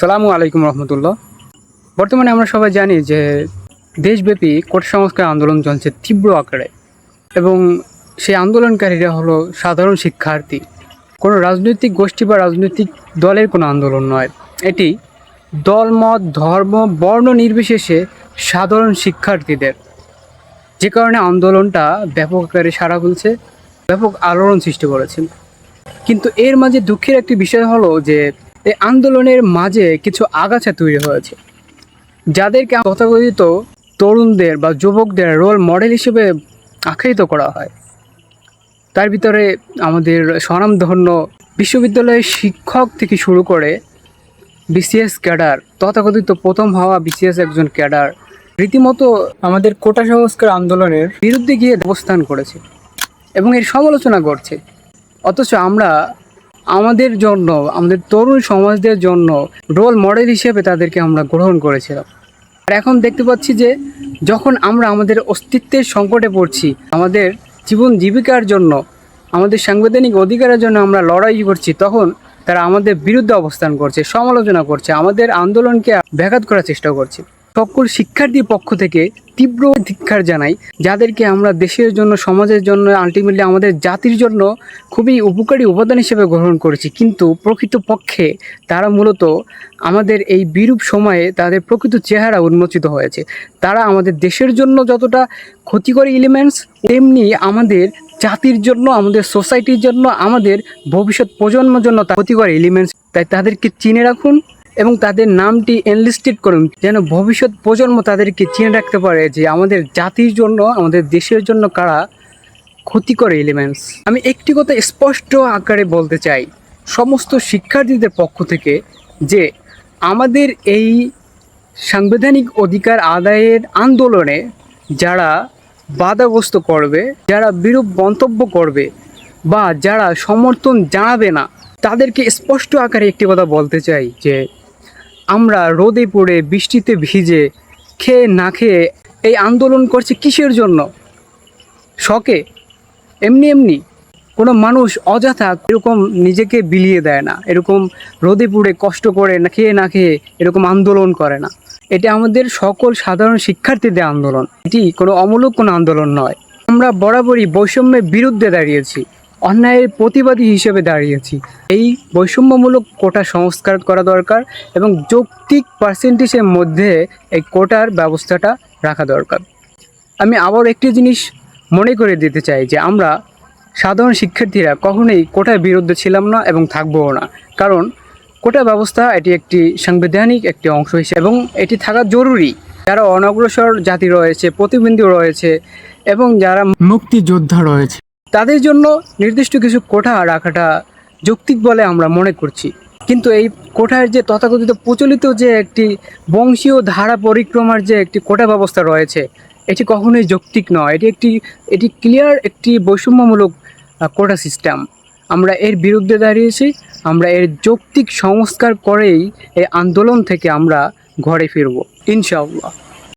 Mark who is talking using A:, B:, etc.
A: সালামু আলাইকুম রহমতুল্লাহ। বর্তমানে আমরা সবাই জানি যে দেশব্যাপী কোটা সংস্কার আন্দোলন চলছে তীব্র আকারে এবং সেই আন্দোলনকারীরা হলো সাধারণ শিক্ষার্থী। কোনো রাজনৈতিক গোষ্ঠী বা রাজনৈতিক দলের কোনো আন্দোলন নয়। এটি দলমত ধর্ম, বর্ণ নির্বিশেষে সাধারণ শিক্ষার্থীদের। যে কারণে আন্দোলনটা ব্যাপক আকারে সারা ফেলছে ব্যাপক আলোড়ন সৃষ্টি করেছে। কিন্তু এর মাঝে দুঃখের একটি বিষয় হলো যে এই আন্দোলনের মাঝে কিছু আগাছা তৈরি হয়েছে। যাদেরকে তথাকথিত তরুণদের বা যুবকদের রোল মডেল হিসেবে আখ্যায়িত করা হয়। তার ভিতরে আমাদের স্বনামধন্য বিশ্ববিদ্যালয়ের শিক্ষক থেকে শুরু করে বিসিএস ক্যাডার, তথাকথিত প্রথম হওয়া বিসিএস একজন ক্যাডার, রীতিমতো আমাদের কোটা সংস্কার আন্দোলনের বিরুদ্ধে গিয়ে অবস্থান করেছে এবং এর সমালোচনা করছে। অথচ আমরা আমাদের জন্য, আমাদের তরুণ সমাজদের জন্য রোল মডেল হিসেবে তাদেরকে আমরা গ্রহণ করেছিলাম। আর এখন দেখতে পাচ্ছি যে, যখন আমরা আমাদের অস্তিত্বের সংকটে পড়ছি, আমাদের জীবন জীবিকার জন্য, আমাদের সাংবিধানিক অধিকারের জন্য আমরা লড়াই করছি, তখন তারা আমাদের বিরুদ্ধে অবস্থান করছে, সমালোচনা করছে, আমাদের আন্দোলনকে ব্যাঘাত করার চেষ্টা করছে। সকল শিক্ষার্থীর পক্ষ থেকে তীব্র ধিক্ষার জানাই, যাদেরকে আমরা দেশের জন্য, সমাজের জন্য আলটিমেটলি আমাদের জাতির জন্য খুবই উপকারী উপাদান হিসেবে গ্রহণ করেছি। কিন্তু প্রকৃতপক্ষে তারা মূলত আমাদের এই বিরূপ সময়ে তাদের প্রকৃত চেহারা উন্মোচিত হয়েছে। তারা আমাদের দেশের জন্য যতটা ক্ষতিকর এলিমেন্টস তেমনি আমাদের জাতির জন্য, আমাদের সোসাইটির জন্য, আমাদের ভবিষ্যৎ প্রজন্মের জন্য ক্ষতিকর এলিমেন্টস তাই তাদেরকে চিনে রাখুন এবং তাদের নামটি এনলিস্টেড করুন। যেন ভবিষ্যৎ প্রজন্ম তাদেরকে চিনে রাখতে পারে যে আমাদের জাতির জন্য, আমাদের দেশের জন্য কারা ক্ষতিকর এলিমেন্টস আমি একটি কথা স্পষ্ট আকারে বলতে চাই। সমস্ত শিক্ষার্থীদের পক্ষ থেকে যে আমাদের এই সাংবিধানিক অধিকার আদায়ের আন্দোলনে যারা বাধাগ্রস্ত করবে, যারা বিরূপ মন্তব্য করবে বা যারা সমর্থন জানাবে না, তাদেরকে স্পষ্ট আকারে একটি কথা বলতে চাই যে আমরা রোদে পড়ে বৃষ্টিতে ভিজে খেয়ে না খেয়ে এই আন্দোলন করছে কিসের জন্য? শখে এমনি এমনি। কোনো মানুষ অযথা এরকম নিজেকে বিলিয়ে দেয় না। এরকম রোদে পুড়ে কষ্ট করে না খেয়ে না খেয়ে এরকম আন্দোলন করে না। এটা আমাদের সকল সাধারণ শিক্ষার্থীদের আন্দোলন। এটি কোনো অমূলক কোনো আন্দোলন নয়। আমরা বরাবরই বৈষম্যের বিরুদ্ধে দাঁড়িয়েছি। অন্যায়ের প্রতিবাদী হিসেবে দাঁড়িয়েছি। এই বৈষম্যমূলক কোটা সংস্কার করা দরকার এবং যৌক্তিক পার্সেন্টেজের মধ্যে এই কোটার ব্যবস্থাটা রাখা দরকার। আমি আবার একটি জিনিস মনে করে দিতে চাই যে আমরা সাধারণ শিক্ষার্থীরা কখনোই কোটার বিরুদ্ধে ছিলাম না এবং থাকবও না। কারণ কোটা ব্যবস্থা এটি একটি সাংবিধানিক একটি অংশ হিসেবে এবং এটি থাকা জরুরি। যারা অনগ্রসর জাতি রয়েছে, প্রতিবন্ধী রয়েছে এবং যারা মুক্তিযোদ্ধা রয়েছে। তাদের জন্য নির্দিষ্ট কিছু কোঠা রাখাটা যৌক্তিক বলে আমরা মনে করছি। কিন্তু এই কোঠার যে তথাকথিত প্রচলিত যে একটি বংশীয় ধারা পরিক্রমার যে একটি কোটা ব্যবস্থা রয়েছে, এটি কখনোই যৌক্তিক নয়। এটি একটি, এটি ক্লিয়ার একটি বৈষম্যমূলক কোটা সিস্টেম আমরা এর বিরুদ্ধে দাঁড়িয়েছি, আমরা এর যৌক্তিক সংস্কার করেই এই আন্দোলন থেকে আমরা ঘরে ফিরব, ইনশাআল্লাহ।